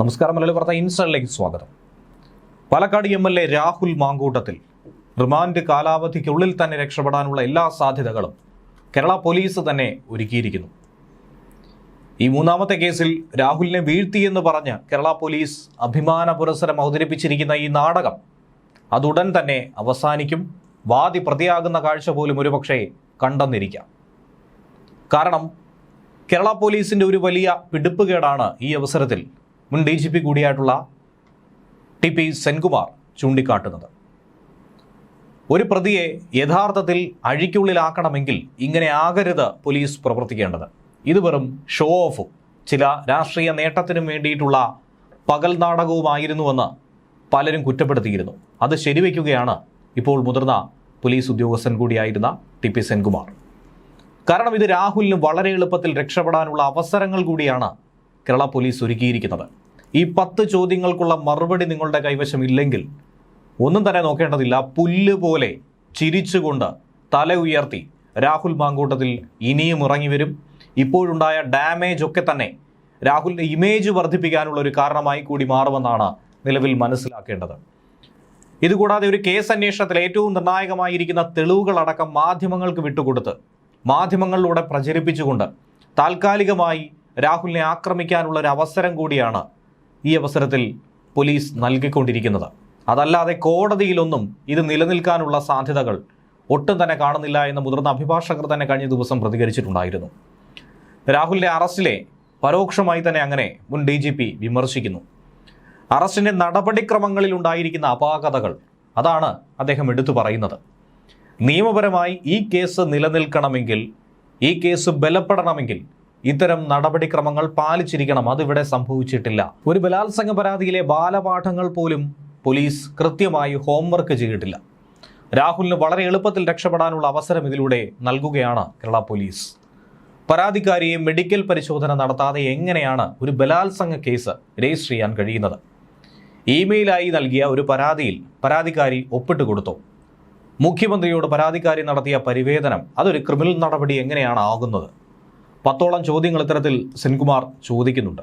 നമസ്കാരം മലയാളി വാർത്ത ഇൻസ്റ്റലിലേക്ക് സ്വാഗതം. Palakkad M L A Rahul Mamkootathil remand കാലാവധിക്കുള്ളിൽ തന്നെ രക്ഷപ്പെടാനുള്ള എല്ലാ സാധ്യതകളും കേരള പോലീസ് തന്നെ ഒരുക്കിയിരിക്കുന്നു. ഈ മൂന്നാമത്തെ കേസിൽ രാഹുലിനെ വീഴ്ത്തിയെന്ന് പറഞ്ഞ് കേരള പോലീസ് അഭിമാന പുരസ്സരം അവതരിപ്പിച്ചിരിക്കുന്ന ഈ നാടകം അതുടൻ തന്നെ അവസാനിക്കും. വാദി പ്രതിയാകുന്ന കാഴ്ച പോലും ഒരുപക്ഷെ കണ്ടെന്നിരിക്കാം. കാരണം കേരള പോലീസിന്റെ ഒരു വലിയ പിടിപ്പുകേടാണ് ഈ അവസരത്തിൽ മുൻ ഡി ജി പി കൂടിയായിട്ടുള്ള ടി പി സെൻകുമാർ ചൂണ്ടിക്കാട്ടുന്നത്. ഒരു പ്രതിയെ യഥാർത്ഥത്തിൽ അഴിക്കുള്ളിലാക്കണമെങ്കിൽ ഇങ്ങനെ ആകരുത് പോലീസ് പ്രവർത്തിക്കേണ്ടത്. ഇത് വെറും ഷോ ഓഫും ചില രാഷ്ട്രീയ നേട്ടത്തിനും വേണ്ടിയിട്ടുള്ള പകൽ നാടകവുമായിരുന്നുവെന്ന് പലരും കുറ്റപ്പെടുത്തിയിരുന്നു. അത് ശരിവയ്ക്കുകയാണ് ഇപ്പോൾ മുതിർന്ന പോലീസ് ഉദ്യോഗസ്ഥൻ കൂടിയായിരുന്ന ടി പി സെൻകുമാർ. കാരണം ഇത് രാഹുലിന് വളരെ എളുപ്പത്തിൽ രക്ഷപ്പെടാനുള്ള അവസരങ്ങൾ കൂടിയാണ് കേരള പോലീസ് ഒരുക്കിയിരിക്കുന്നത്. ഈ പത്ത് ചോദ്യങ്ങൾക്കുള്ള മറുപടി നിങ്ങളുടെ കൈവശം ഇല്ലെങ്കിൽ ഒന്നും തന്നെ നോക്കേണ്ടതില്ല. പുല്ല് പോലെ ചിരിച്ചുകൊണ്ട് തല ഉയർത്തി രാഹുൽ മാങ്കൂട്ടത്തിൽ ഇനിയും ഇറങ്ങി വരും. ഇപ്പോഴുണ്ടായ ഡാമേജ് ഒക്കെ തന്നെ രാഹുലിന്റെ ഇമേജ് വർദ്ധിപ്പിക്കാനുള്ള ഒരു കാരണമായി കൂടി മാറുമെന്നാണ് നിലവിൽ മനസ്സിലാക്കേണ്ടത്. ഇതുകൂടാതെ ഒരു കേസ് അന്വേഷണത്തിൽ ഏറ്റവും നിർണായകമായിരിക്കുന്ന തെളിവുകളടക്കം മാധ്യമങ്ങൾക്ക് വിട്ടുകൊടുത്ത് മാധ്യമങ്ങളിലൂടെ പ്രചരിപ്പിച്ചുകൊണ്ട് താൽക്കാലികമായി രാഹുലിനെ ആക്രമിക്കാനുള്ള ഒരു അവസരം കൂടിയാണ് ഈ അവസരത്തിൽ പോലീസ് നൽകിക്കൊണ്ടിരിക്കുന്നത്. അതല്ലാതെ കോടതിയിലൊന്നും ഇത് നിലനിൽക്കാനുള്ള സാധ്യതകൾ ഒട്ടും തന്നെ കാണുന്നില്ല എന്ന് മുതിർന്ന അഭിഭാഷകർ തന്നെ കഴിഞ്ഞ ദിവസം പ്രതികരിച്ചിട്ടുണ്ടായിരുന്നു. രാഹുലിന്റെ അറസ്റ്റിലെ പരോക്ഷമായി തന്നെ അങ്ങനെ മുൻ ഡി ജി പി വിമർശിക്കുന്നു. അറസ്റ്റിന്റെ നടപടിക്രമങ്ങളിൽ ഉണ്ടായിരിക്കുന്ന അപാകതകൾ അതാണ് അദ്ദേഹം എടുത്തു പറയുന്നത്. നിയമപരമായി ഈ കേസ് നിലനിൽക്കണമെങ്കിൽ ഈ കേസ് ബലപ്പെടണമെങ്കിൽ ഇത്തരം നടപടിക്രമങ്ങൾ പാലിച്ചിരിക്കണം. അതിവിടെ സംഭവിച്ചിട്ടില്ല. ഒരു ബലാത്സംഗ പരാതിയിലെ ബാലപാഠങ്ങൾ പോലും പോലീസ് കൃത്യമായി ഹോംവർക്ക് ചെയ്തിട്ടില്ല. രാഹുലിന് വളരെ എളുപ്പത്തിൽ രക്ഷപ്പെടാനുള്ള അവസരം ഇതിലൂടെ നൽകുകയാണ് കേരള പോലീസ്. പരാതിക്കാരിയെ മെഡിക്കൽ പരിശോധന നടത്താതെ എങ്ങനെയാണ് ഒരു ബലാത്സംഗ കേസ് രജിസ്റ്റർ ചെയ്യാൻ കഴിയുന്നത്? ഇമെയിലായി നൽകിയ ഒരു പരാതിയിൽ പരാതിക്കാരി ഒപ്പിട്ട് കൊടുത്തു. മുഖ്യമന്ത്രിയോട് പരാതിക്കാരി നടത്തിയ പരിവേദനം അതൊരു ക്രിമിനൽ നടപടി എങ്ങനെയാണ് ആകുന്നത്? പത്തോളം ചോദ്യങ്ങൾ ഇത്തരത്തിൽ സെൻകുമാർ ചോദിക്കുന്നുണ്ട്.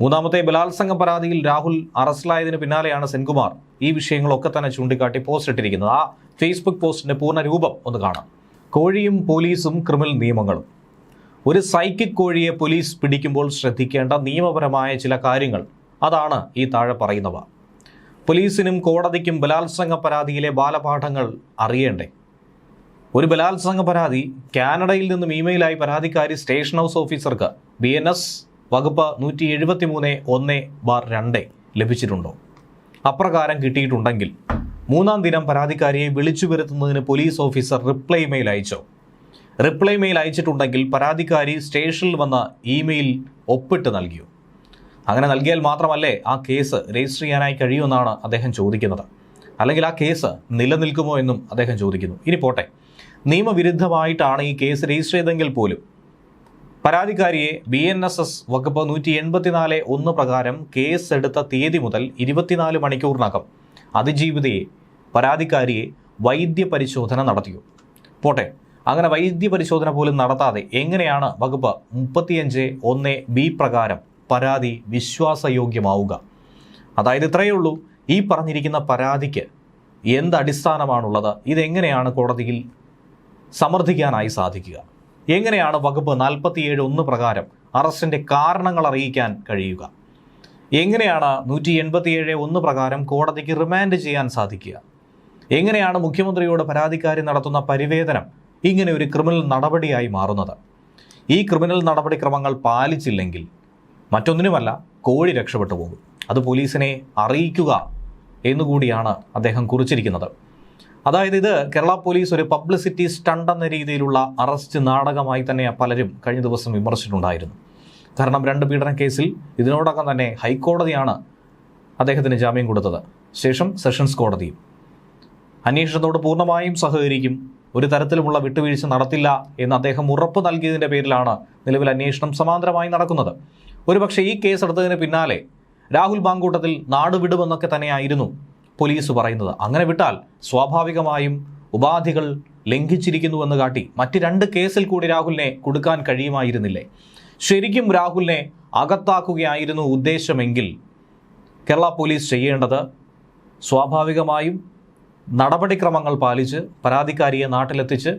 മൂന്നാമത്തെ ബലാത്സംഗ പരാതിയിൽ രാഹുൽ അറസ്റ്റിലായതിന് പിന്നാലെയാണ് സെൻകുമാർ ഈ വിഷയങ്ങളൊക്കെ തന്നെ ചൂണ്ടിക്കാട്ടി പോസ്റ്റ് ഇട്ടിരിക്കുന്നത്. ആ ഫേസ്ബുക്ക് പോസ്റ്റിന്റെ പൂർണ രൂപം ഒന്ന് കാണാം. കോഴിയും പോലീസും ക്രിമിനൽ നിയമങ്ങളും. ഒരു സൈക്കിക് കോഴിയെ പോലീസ് പിടിക്കുമ്പോൾ ശ്രദ്ധിക്കേണ്ട നിയമപരമായ ചില കാര്യങ്ങൾ. അതാണ് ഈ താഴെ പറയുന്നവ. പോലീസിനും കോടതിക്കും ബലാത്സംഗ പരാതിയിലെ ബാലപാഠങ്ങൾ അറിയണ്ടേ? ഒരു ബലാത്സംഗ പരാതി കാനഡയിൽ നിന്നും ഇമെയിലായി പരാതിക്കാരി സ്റ്റേഷൻ ഹൗസ് ഓഫീസർക്ക് ബി എൻ എസ് വകുപ്പ് നൂറ്റി എഴുപത്തി മൂന്ന് ഒന്ന് ബാർ രണ്ട് ലഭിച്ചിട്ടുണ്ടോ? അപ്രകാരം കിട്ടിയിട്ടുണ്ടെങ്കിൽ മൂന്നാം ദിനം പരാതിക്കാരിയെ വിളിച്ചു വരുത്തുന്നതിന് പോലീസ് ഓഫീസർ റിപ്ലൈ മെയിൽ അയച്ചോ? റിപ്ലൈ മെയിൽ അയച്ചിട്ടുണ്ടെങ്കിൽ പരാതിക്കാരി സ്റ്റേഷനിൽ വന്ന ഇമെയിൽ ഒപ്പിട്ട് നൽകിയോ? അങ്ങനെ നൽകിയാൽ മാത്രമല്ലേ ആ കേസ് രജിസ്റ്റർ ചെയ്യാനായി കഴിയുമെന്നാണ് അദ്ദേഹം ചോദിക്കുന്നത്. അല്ലെങ്കിൽ ആ കേസ് നിലനിൽക്കുമോ എന്നും അദ്ദേഹം ചോദിക്കുന്നു. ഇനി പോട്ടെ. നിയമവിരുദ്ധമായിട്ടാണ് ഈ കേസ് രജിസ്റ്റർ ചെയ്തെങ്കിൽ പോലും. പരാതിക്കാരിയെ ബി എൻ എസ് എസ് വകുപ്പ് നൂറ്റി എൺപത്തിനാല് ഒന്ന് പ്രകാരം കേസ് എടുത്ത തീയതി മുതൽ ഇരുപത്തിനാല് മണിക്കൂറിനകം അതിജീവിതയെ പരാതിക്കാരിയെ വൈദ്യ പരിശോധന നടത്തിയു? പോട്ടെ അങ്ങനെ വൈദ്യ പരിശോധന പോലും നടത്താതെ എങ്ങനെയാണ് വകുപ്പ് മുപ്പത്തിയഞ്ച് ഒന്ന് ബി പ്രകാരം പരാതി വിശ്വാസയോഗ്യമാവുക? അതായത് ഇത്രയേ ഉള്ളൂ. ഈ പറഞ്ഞിരിക്കുന്ന പരാതിക്ക് എന്ത് അടിസ്ഥാനമാണുള്ളത്? ഇതെങ്ങനെയാണ് കോടതിയിൽ സമർത്ഥിക്കാനായി സാധിക്കുക. എങ്ങനെയാണ് വകുപ്പ് നാൽപ്പത്തിയേഴ് ഒന്ന് പ്രകാരം അറസ്റ്റിന്റെ കാരണങ്ങൾ അറിയിക്കാൻ കഴിയുക? എങ്ങനെയാണ് നൂറ്റി എൺപത്തിയേഴ് ഒന്ന് പ്രകാരം കോടതിക്ക് റിമാൻഡ് ചെയ്യാൻ സാധിക്കുക? എങ്ങനെയാണ് മുഖ്യമന്ത്രിയോട് പരാതിക്കാരി നടത്തുന്ന പരിവേദനം ഇങ്ങനെ ഒരു ക്രിമിനൽ നടപടിയായി മാറുന്നത്? ഈ ക്രിമിനൽ നടപടിക്രമങ്ങൾ പാലിച്ചില്ലെങ്കിൽ മറ്റൊന്നിനുമല്ല കോഴി രക്ഷപ്പെട്ടു പോകും. അത് പോലീസിനെ അറിയിക്കുക എന്നുകൂടിയാണ് അദ്ദേഹം കുറിച്ചിരിക്കുന്നത്. അതായത് ഇത് കേരള പോലീസ് ഒരു പബ്ലിസിറ്റി സ്റ്റണ്ട് എന്ന രീതിയിലുള്ള അറസ്റ്റ് നാടകമായി തന്നെ പലരും കഴിഞ്ഞ ദിവസം വിമർശിച്ചിട്ടുണ്ടായിരുന്നു. കാരണം രണ്ട് പീഡന കേസിൽ ഇതിനോടകം തന്നെ ഹൈക്കോടതിയാണ് അദ്ദേഹത്തിന് ജാമ്യം കൊടുത്തത്. ശേഷം സെഷൻസ് കോടതിയും. അന്വേഷണത്തോട് പൂർണമായും സഹകരിക്കും. ഒരു തരത്തിലുമുള്ള വിട്ടുവീഴ്ച നടത്തില്ല എന്ന് അദ്ദേഹം ഉറപ്പ് നൽകിയതിന്റെ പേരിലാണ് നിലവിൽ അന്വേഷണം സമാന്തരമായി നടക്കുന്നത്. ഒരുപക്ഷെ ഈ കേസ് എടുത്തതിന് പിന്നാലെ രാഹുൽ ബാങ്കൂട്ടത്തിൽ നാടുവിടുമെന്നൊക്കെ തന്നെയായിരുന്നു പോലീസ് പറയുന്നത്. അങ്ങനെ വിട്ടാൽ സ്വാഭാവികമായും ഉപാധികൾ ലംഘിച്ചിരിക്കുന്നുവെന്ന് കാട്ടി മറ്റ് രണ്ട് കേസിൽ കൂടി രാഹുലിനെ കൊടുക്കാൻ കഴിയുമായിരുന്നില്ലേ? ശരിക്കും രാഹുലിനെ അകത്താക്കുകയായിരുന്നു ഉദ്ദേശമെങ്കിൽ കേരള പോലീസ് ചെയ്യേണ്ടത് സ്വാഭാവികമായും നടപടിക്രമങ്ങൾ പാലിച്ച് പരാതിക്കാരിയെ നാട്ടിലെത്തിച്ച്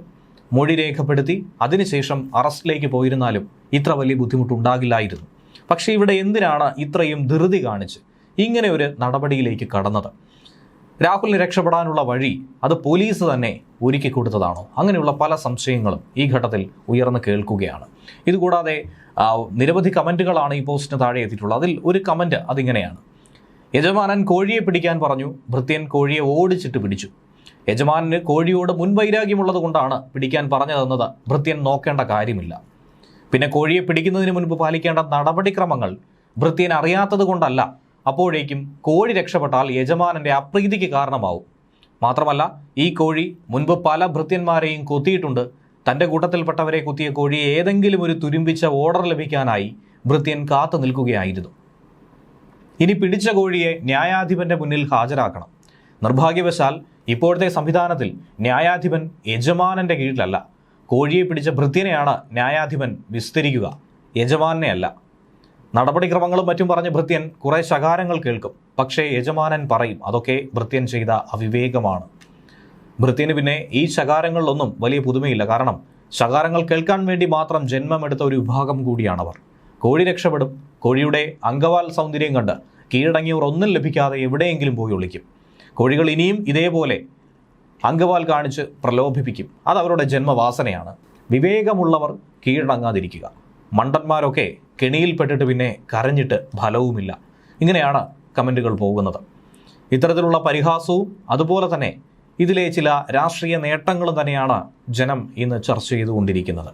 മൊഴി രേഖപ്പെടുത്തി അതിനുശേഷം അറസ്റ്റിലേക്ക് പോയിരുന്നാലും ഇത്ര വലിയ ബുദ്ധിമുട്ടുണ്ടാകില്ലായിരുന്നു. പക്ഷേ ഇവിടെ എന്തിനാണ് ഇത്രയും ധൃതി കാണിച്ച് ഇങ്ങനെ ഒരു നടപടിയിലേക്ക് കടന്നത്? രാഹുലിന് രക്ഷപ്പെടാനുള്ള വഴി അത് പോലീസ് തന്നെ ഒരുക്കി കൊടുത്തതാണോ? അങ്ങനെയുള്ള പല സംശയങ്ങളും ഈ ഘട്ടത്തിൽ ഉയർന്നു കേൾക്കുകയാണ്. ഇതുകൂടാതെ നിരവധി കമന്റുകളാണ് ഈ പോസ്റ്റിന് താഴെ എത്തിയിട്ടുള്ളത്. അതിൽ ഒരു കമന്റ് അതിങ്ങനെയാണ്. യജമാനൻ കോഴിയെ പിടിക്കാൻ പറഞ്ഞു. ഭൃത്യൻ കോഴിയെ ഓടിച്ചിട്ട് പിടിച്ചു. യജമാനന് കോഴിയോട് മുൻവൈരാഗ്യമുള്ളത് കൊണ്ടാണ് പിടിക്കാൻ പറഞ്ഞതെന്നത്. ഭൃത്യൻ നോക്കേണ്ട കാര്യമില്ല. പിന്നെ കോഴിയെ പിടിക്കുന്നതിന് മുൻപ് പാലിക്കേണ്ട നടപടിക്രമങ്ങൾ ഭൃത്യൻ അറിയാത്തത് കൊണ്ടല്ല അപ്പോഴേക്കും കോഴി രക്ഷപ്പെട്ടാൽ യജമാനന്റെ അപ്രീതിക്ക് കാരണമാവും. മാത്രമല്ല ഈ കോഴി മുൻപ് പല ഭൃത്യന്മാരെയും കൊത്തിയിട്ടുണ്ട്. തന്റെ കൂട്ടത്തിൽപ്പെട്ടവരെ കുത്തിയ കോഴി ഏതെങ്കിലും ഒരു തുരുമ്പിച്ച ഓർഡർ ലഭിക്കാനായി ഭൃത്യൻ കാത്തു നിൽക്കുകയായിരുന്നു. ഇനി പിടിച്ച കോഴിയെ ന്യായാധിപന്റെ മുന്നിൽ ഹാജരാക്കണം. നിർഭാഗ്യവശാൽ ഇപ്പോഴത്തെ സംവിധാനത്തിൽ ന്യായാധിപൻ യജമാനന്റെ കീഴിലല്ല. കോഴിയെ പിടിച്ച ഭൃത്യനെയാണ് ന്യായാധിപൻ വിസ്തരിക്കുക. യജമാനെ അല്ല നടപടിക്രമങ്ങളും മറ്റും പറഞ്ഞ് ഭൃത്യൻ കുറെ ശകാരങ്ങൾ കേൾക്കും. പക്ഷേ യജമാനൻ പറയും അതൊക്കെ ഭൃത്യൻ ചെയ്ത അവിവേകമാണ്. ഭൃത്യന് പിന്നെ ഈ ശകാരങ്ങളിലൊന്നും വലിയ പുതുമയില്ല. കാരണം ശകാരങ്ങൾ കേൾക്കാൻ വേണ്ടി മാത്രം ജന്മമെടുത്ത ഒരു വിഭാഗം കൂടിയാണവർ. കോഴി രക്ഷപ്പെടും. കോഴിയുടെ അങ്കവാൽ സൗന്ദര്യം കണ്ട് കീഴടങ്ങിയവർ ഒന്നും ലഭിക്കാതെ എവിടെയെങ്കിലും പോയി ഒളിക്കും. കോഴികൾ ഇനിയും ഇതേപോലെ അങ്കവാൽ കാണിച്ച് പ്രലോഭിപ്പിക്കും. അത് അവരുടെ ജന്മവാസനയാണ്. വിവേകമുള്ളവർ കീഴടങ്ങാതിരിക്കുക. മണ്ടന്മാരൊക്കെ കെണിയിൽപ്പെട്ടിട്ട് പിന്നെ കരഞ്ഞിട്ട് ഫലവുമില്ല. ഇങ്ങനെയാണ് കമന്റുകൾ പോകുന്നത്. ഇത്തരത്തിലുള്ള പരിഹാസവും അതുപോലെ തന്നെ ഇതിലെ ചില രാഷ്ട്രീയ നേട്ടങ്ങളും തന്നെയാണ് ജനം ഇന്ന് ചർച്ച ചെയ്തുകൊണ്ടിരിക്കുന്നത്.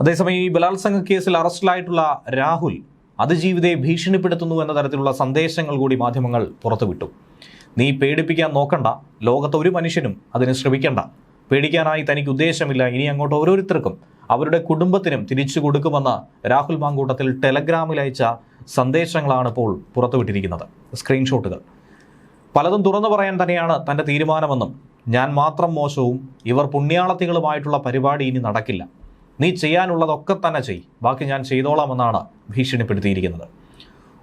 അതേസമയം ഈ ബലാത്സംഗ കേസിൽ അറസ്റ്റിലായിട്ടുള്ള രാഹുൽ അതിജീവിതയെ ഭീഷണിപ്പെടുത്തുന്നു എന്ന തരത്തിലുള്ള സന്ദേശങ്ങൾ കൂടി മാധ്യമങ്ങൾ പുറത്തുവിട്ടു. നീ പേടിപ്പിക്കാൻ നോക്കണ്ട. ലോകത്ത് ഒരു മനുഷ്യനും അതിന് ശ്രമിക്കണ്ട. പേടിക്കാനായി തനിക്ക് ഉദ്ദേശമില്ല. ഇനി അങ്ങോട്ട് ഓരോരുത്തർക്കും അവരുടെ കുടുംബത്തിനും തിരിച്ചു കൊടുക്കുമെന്ന് രാഹുൽ മാങ്കൂട്ടത്തിൽ ടെലഗ്രാമിൽ അയച്ച സന്ദേശങ്ങളാണ് ഇപ്പോൾ പുറത്തുവിട്ടിരിക്കുന്നത്. സ്ക്രീൻഷോട്ടുകൾ. പലതും തുറന്നു പറയാൻ തന്നെയാണ് തന്റെ തീരുമാനമെന്നും ഞാൻ മാത്രം മോശവും ഇവർ പുണ്യാളത്തികളുമായിട്ടുള്ള പരിപാടി ഇനി നടക്കില്ല. നീ ചെയ്യാനുള്ളതൊക്കെ തന്നെ ചെയ്. ബാക്കി ഞാൻ ചെയ്തോളാമെന്നാണ് ഭീഷണിപ്പെടുത്തിയിരിക്കുന്നത്.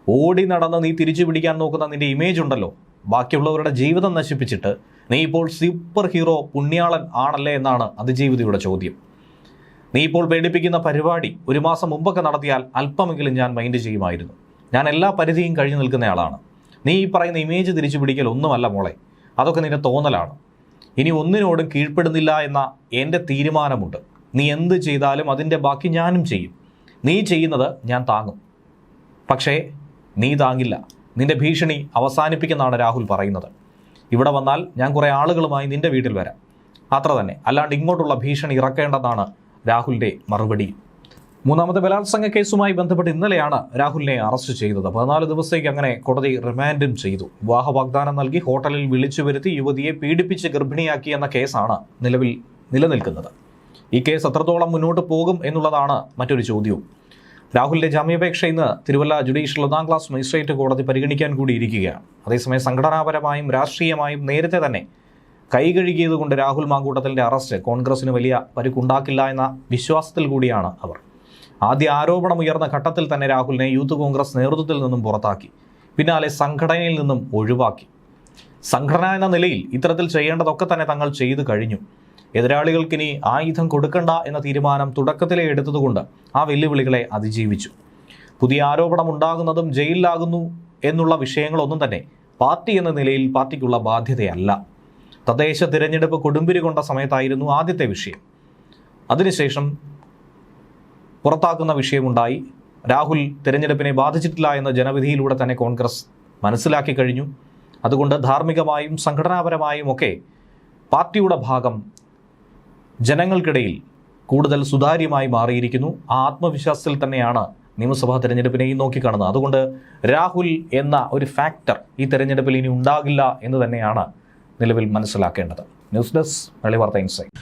ഓടി നടന്ന് നീ തിരിച്ചു പിടിക്കാൻ നോക്കുന്ന നിന്റെ ഇമേജ് ഉണ്ടല്ലോ. ബാക്കിയുള്ളവരുടെ ജീവിതം നശിപ്പിച്ചിട്ട് നീ ഇപ്പോൾ സൂപ്പർ ഹീറോ പുണ്യാളൻ ആണല്ലേ എന്നാണ് അതിജീവിതയുടെ ചോദ്യം. നീ ഇപ്പോൾ പേടിപ്പിക്കുന്ന പരിപാടി ഒരു മാസം മുമ്പൊക്കെ നടത്തിയാൽ അല്പമെങ്കിലും ഞാൻ മൈൻഡ് ചെയ്യുമായിരുന്നു. ഞാൻ എല്ലാ പരിധിയും കഴിഞ്ഞു നിൽക്കുന്നയാളാണ്. നീ ഈ പറയുന്ന ഇമേജ് തിരിച്ചു പിടിക്കൽ ഒന്നുമല്ല മോളെ. അതൊക്കെ നിന്റെ തോന്നലാണ്. ഇനി ഒന്നിനോടും കീഴ്പ്പെടുന്നില്ല എന്ന എന്റെ തീരുമാനമുണ്ട്. നീ എന്ത് ചെയ്താലും അതിന്റെ ബാക്കി ഞാനും ചെയ്യും. നീ ചെയ്യുന്നത് ഞാൻ താങ്ങും. പക്ഷേ നീ താങ്ങില്ല. നിന്റെ ഭീഷണി അവസാനിപ്പിക്കുന്നാണ് രാഹുൽ പറയുന്നത്. ഇവിടെ വന്നാൽ ഞാൻ കുറേ ആളുകളുമായി നിന്റെ വീട്ടിൽ വരാം. അത്ര തന്നെ. അല്ലാണ്ട് ഇങ്ങോട്ടുള്ള ഭീഷണി ഇറക്കേണ്ടതാണ് രാഹുലിന്റെ മറുപടി. മൂന്നാമത്തെ ബലാത്സംഗ കേസുമായി ബന്ധപ്പെട്ട് ഇന്നലെയാണ് രാഹുലിനെ അറസ്റ്റ് ചെയ്തത്. പതിനാല് ദിവസത്തേക്ക് അങ്ങനെ കോടതി റിമാൻഡും ചെയ്തു. വിവാഹ വാഗ്ദാനം നൽകി ഹോട്ടലിൽ വിളിച്ചു വരുത്തി യുവതിയെ പീഡിപ്പിച്ച് ഗർഭിണിയാക്കി എന്ന കേസാണ് നിലവിൽ നിലനിൽക്കുന്നത്. ഈ കേസ് എത്രത്തോളം മുന്നോട്ട് പോകും എന്നുള്ളതാണ് മറ്റൊരു ചോദ്യവും. രാഹുലിന്റെ ജാമ്യാപേക്ഷ ഇന്ന് തിരുവല്ല ജുഡീഷ്യൽ ഒന്നാം ക്ലാസ് മജിസ്ട്രേറ്റ് കോടതി പരിഗണിക്കാൻ കൂടി ഇരിക്കുകയാണ് അതേസമയം സംഘടനാപരമായും രാഷ്ട്രീയമായും നേരത്തെ തന്നെ കൈകഴുകിയതുകൊണ്ട് രാഹുൽ മാങ്കൂട്ടത്തിന്റെ അറസ്റ്റ് കോൺഗ്രസിന് വലിയ പരുക്കുണ്ടാക്കില്ല എന്ന വിശ്വാസത്തിൽ കൂടിയാണ് അവർ. ആദ്യ ആരോപണം ഉയർന്ന ഘട്ടത്തിൽ തന്നെ രാഹുലിനെ യൂത്ത് കോൺഗ്രസ് നേതൃത്വത്തിൽ നിന്നും പുറത്താക്കി പിന്നാലെ സംഘടനയിൽ നിന്നും ഒഴിവാക്കി. സംഘടന എന്ന നിലയിൽ ഇത്തരത്തിൽ ചെയ്യേണ്ടതൊക്കെ തന്നെ തങ്ങൾ ചെയ്തു കഴിഞ്ഞു. എതിരാളികൾക്കിനി ആയുധം കൊടുക്കണ്ട എന്ന തീരുമാനം തുടക്കത്തിലേ എടുത്തതുകൊണ്ട് ആ വെല്ലുവിളികളെ അതിജീവിച്ചു. പുതിയ ആരോപണം ഉണ്ടാകുന്നതും ജയിലിലാകുന്നു എന്നുള്ള വിഷയങ്ങളൊന്നും തന്നെ പാർട്ടി എന്ന നിലയിൽ പാർട്ടിക്കുള്ള ബാധ്യതയല്ല. തദ്ദേശ തിരഞ്ഞെടുപ്പ് കൊടുമ്പിരി കൊണ്ട സമയത്തായിരുന്നു ആദ്യത്തെ വിഷയം. അതിനുശേഷം പുറത്താക്കുന്ന വിഷയമുണ്ടായി. രാഹുൽ തിരഞ്ഞെടുപ്പിനെ ബാധിച്ചിട്ടില്ല എന്ന ജനവിധിയിലൂടെ തന്നെ കോൺഗ്രസ് മനസ്സിലാക്കി കഴിഞ്ഞു. അതുകൊണ്ട് ധാർമ്മികമായും സംഘടനാപരമായും ഒക്കെ പാർട്ടിയുടെ ഭാഗം ജനങ്ങൾക്കിടയിൽ കൂടുതൽ സുതാര്യമായി മാറിയിരിക്കുന്നു. ആ ആത്മവിശ്വാസത്തിൽ തന്നെയാണ് നിയമസഭാ തെരഞ്ഞെടുപ്പിനെയും നോക്കിക്കാണുന്നത്. അതുകൊണ്ട് രാഹുൽ എന്ന ഒരു ഫാക്ടർ ഈ തെരഞ്ഞെടുപ്പിൽ ഇനി ഉണ്ടാകില്ല എന്ന് തന്നെയാണ് നിലവിൽ മനസ്സിലാക്കേണ്ടത്. ന്യൂസ് ഡെസ്ക് മലയാളി വാർത്ത ഇൻസൈറ്റ്.